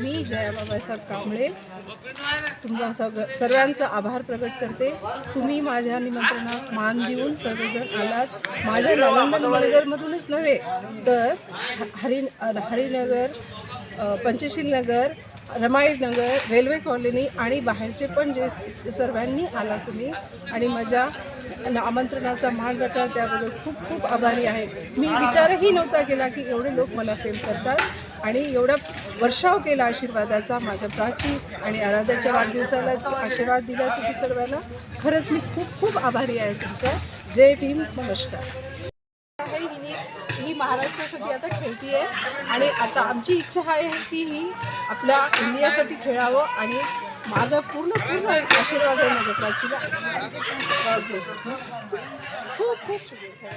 मी जया बाबासाहेब कांबळे तुमचा सग सर्वांचा आभार प्रकट करते. तुम्ही माझ्या निमंत्रणास मान देऊन सर्वजण आलात. माझ्या नालंदा नगरमधूनच नव्हे तर ह- हरि हरिनगर अ, पंचशील नगर रमाईनगर रेल्वे कॉलनी आणि बाहेरचे पण जे सर्वांनी आला तुम्ही आणि माझ्या आमंत्रणाचा मान राखला त्याबद्दल खूप खूप आभारी आहे. मी विचारही नव्हता केला की एवढे लोक मला प्रेम करतात आणि एवढा वर्षाव केला आशीर्वादाचा माझ्या प्राची आणि आराध्याच्या वाढदिवसाला आशीर्वाद दिला तुम्ही सर्वांना. खरंच मी खूप खूप आभारी आहे तुमचा. जय भीम नमस्कार. ही महाराष्ट्रासाठी आता खेळती आहे आणि आता आमची इच्छा आहे की ही आपल्या इंडियासाठी खेळावं आणि माझा पूर्ण पूर्ण आशीर्वाद आहे माझ्या प्राचीला खूप खूप शुभेच्छा